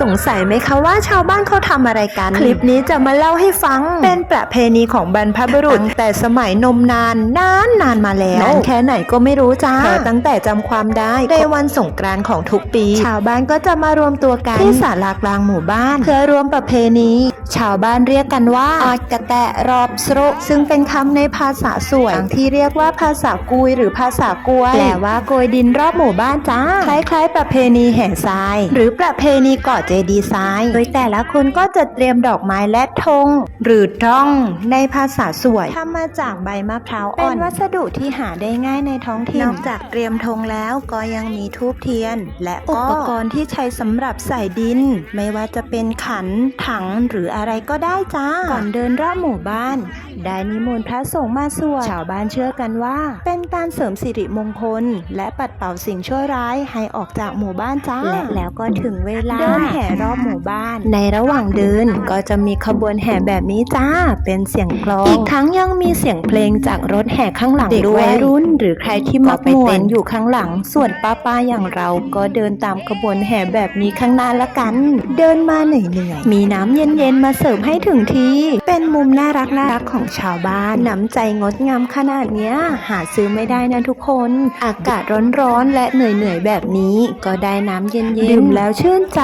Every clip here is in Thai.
สงสัยไหมคะว่าชาวบ้านเขาทำอะไรกัน คลิปนี้จะมาเล่าให้ฟัง เป็นประเพณีของบรรพบุรุษตั้งแต่สมัยนมนานนานนานมาแล้วนานแค่ไหนก็ไม่รู้จ้าแต่ตั้งแต่จำความได้ในวันสงกรานต์ของทุกปี ชาวบ้านก็จะมารวมตัวกันที่ศาลากลางหมู่บ้าน เพื่อรวมประเพณี ชาวบ้านเรียกกันว่าออดกระแตะรอบสรุซึ่งเป็นคำในภาษาสวยที่เรียกว่าภาษากุยหรือภาษากวยแปลว่าโกยดินรอบหมู่บ้านจ้าคล้ายๆ ประเพณีแห่ทราย หรือประเพณีก่อเจดีย์ทรายโดยแต่ละคนก็จะเตรียมดอกไม้และธงหรือท่องในภาษาสวยทำมาจากใบมะพร้าวอ่อน เป็นวัสดุที่หาได้ง่ายในท้องถิ่นนอกจากเตรียมธงแล้วก็ยังมีทูบเทียน และอุปกรณ์ที่ใช้สำหรับใส่ดิน ไม่ว่าจะเป็นขันถังหรืออะไรก็ได้จ้าก่อนเดินรอบหมู่บ้าน ได้นิมนต์พระสงฆ์มาสวดชาวบ้านเชื่อกันว่า เป็นการเสริมสิริมงคล และปัดเป่าสิ่งชั่วร้ายให้ออกจากหมู่บ้านจ้าและแล้วก็ถึงเวลาเดินแห่รอบหมู่บ้าน ในระหว่างเดินก็จะมีขบวนแห่แบบนี้จ้า เป็นเสียงกลองอีกทั้งยังมีเสียงเพลงจากรถแห่ข้างหลังด้วยวัยรุ่น หรือใครที่มาไปเต้นอยู่ข้างหลัง ส่วนป้าป้าๆอย่างเราก็เดินตามขบวนแห่แบบนี้ข้างหน้าละกัน เดินมาเหนื่อยๆมีน้ำเย็นๆมาเสิร์ฟให้ถึงทีเป็นมุมน่ารักน่ารักของชาวบ้านน้ำใจงดงามขนาดเนี้ย หาซื้อไม่ได้นะทุกคน อากาศร้อนๆและเหนื่อยๆแบบนี้ ก็ได้น้ำเย็นๆดื่มแล้วชื่นใจ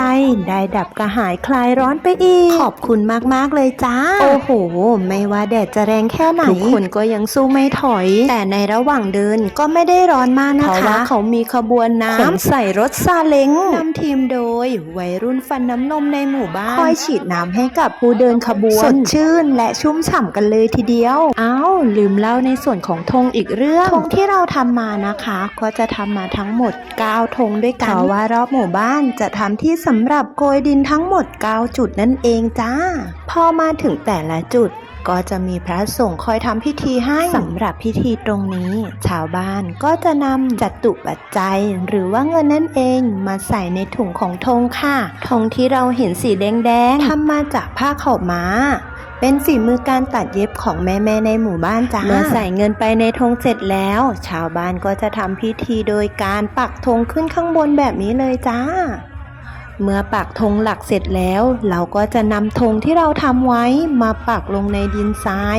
ได้ดับกระหายคลายร้อนไปอีก ขอบคุณมากๆเลยจ้า โอ้โห ไม่ว่าแดดจะแรงแค่ไหนทุกคนก็ยังสู้ไม่ถอย แต่ในระหว่างเดินก็ไม่ได้ร้อนมากนะคะ เพราะว่าเขามีขบวนน้ำขนใส่รถซาเล้งนำทีมโดย วัยรุ่นฟันน้ำนมในหมู่บ้านคอยฉีดน้ำให้กับผู้เดินขบวนสดชื่นและชุ่มฉ่ำกันเลยทีเดียว อ้าวลืมเล่าในส่วนของธงอีกเรื่องธงที่เราทำมานะคะ ก็จะทำมาทั้งหมด 9ธงด้วยกันเพราะว่ารอบหมู่บ้านจะทำที่สำหรับโกยดินทั้งหมด 9 จุดนั่นเองจ้า พอมาถึงแต่ละจุดก็จะมีพระสงฆ์คอยทำพิธีให้สำหรับพิธีตรงนี้ ชาวบ้านก็จะนำจัตุปัจจัย หรือว่าเงินนั่นเองมาใส่ในถุงของธงค่ะธงที่เราเห็นสีแดงๆทำมาจากผ้าขาวม้า เป็นฝีมือการตัดเย็บของแม่ๆในหมู่บ้านจ้าเมื่อใส่เงินไปในธงเสร็จแล้ว ชาวบ้านก็จะทำพิธีโดยการปักธงขึ้นข้างบนแบบนี้เลยจ้า เมื่อปักธงหลักเสร็จแล้ว เราก็จะนำธงที่เราทำไว้มาปักลงในดินทราย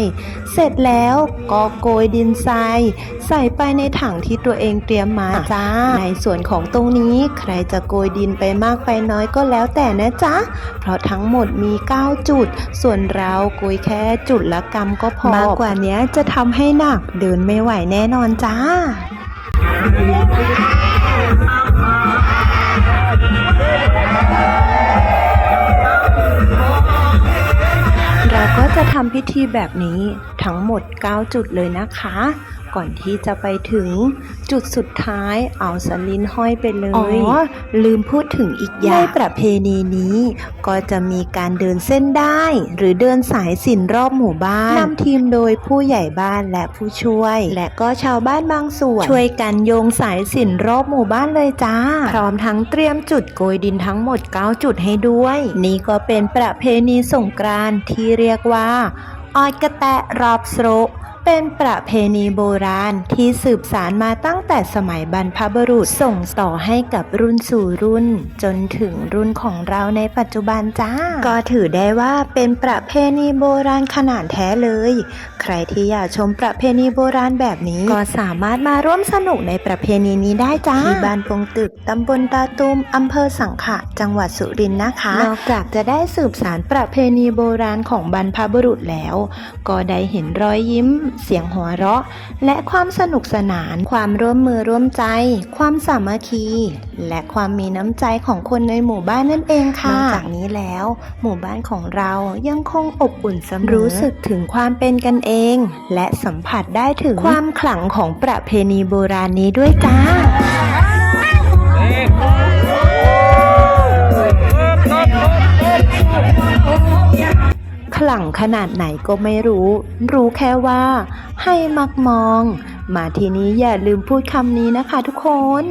เสร็จแล้วก็โกยดินทราย ใส่ไปในถังที่ตัวเองเตรียมมาจ้า ในส่วนของตรงนี้ใครจะโกยดินไปมากไปน้อยก็แล้วแต่นะจ๊ะ เพราะทั้งหมดมี 9 จุด ส่วนเราโกยแค่จุดละกรรมก็พอมากกว่านี้จะทำให้หนักเดินไม่ไหวแน่นอนจ้า จะทำพิธีแบบนี้ทั้งหมด 9 จุดเลยนะคะ ก่อนที่จะไปถึงจุดสุดท้ายเอาสลินห้อยไปเลย อ๋อ ลืมพูดถึงอีกอย่างในประเพณีนี้ ก็จะมีการเดินเส้นได้ หรือเดินสายสินรอบหมู่บ้านนำทีมโดยผู้ใหญ่บ้านและผู้ช่วย และก็ชาวบ้านบางส่วน ช่วยกันโยงสายสินรอบหมู่บ้านเลยจ้า พร้อมทั้งเตรียมจุดโกยดินทั้งหมด 9 จุดให้ด้วย นี่ก็เป็นประเพณีสงกรานต์ที่เรียกว่าออยกระแตะรอบโสร เป็นประเพณีโบราณที่สืบสานมาตั้งแต่สมัยบรรพบุรุษส่งต่อให้กับรุ่นสู่รุ่น จนถึงรุ่นของเราในปัจจุบันจ้า ก็ถือได้ว่าเป็นประเพณีโบราณขนาดแท้เลย ใครที่อยากชมประเพณีโบราณแบบนี้ ก็สามารถมาร่วมสนุกในประเพณีนี้ได้จ้าที่บ้านปงตึกตำบลตาตุมอำเภอสังขะ จังหวัดสุรินทร์นะคะนอกจากจะได้สืบสานประเพณีโบราณของบรรพบุรุษแล้ว ก็ได้เห็นรอยยิ้มเสียงหัวเราะ และความสนุกสนาน ความร่วมมือร่วมใจ ความสามัคคี และความมีน้ำใจของคนในหมู่บ้านนั่นเองค่ะนอกจากนี้แล้ว หมู่บ้านของเรายังคงอบอุ่นเสมอรู้สึกถึงความเป็นกันเอง และสัมผัสได้ถึงความขลังของประเพณีโบราณนี้ด้วยจ้า ขลังขนาดไหนก็ไม่รู้ รู้แค่ว่า ให้มักมอง มาทีนี้อย่าลืมพูดคำนี้นะคะทุกคน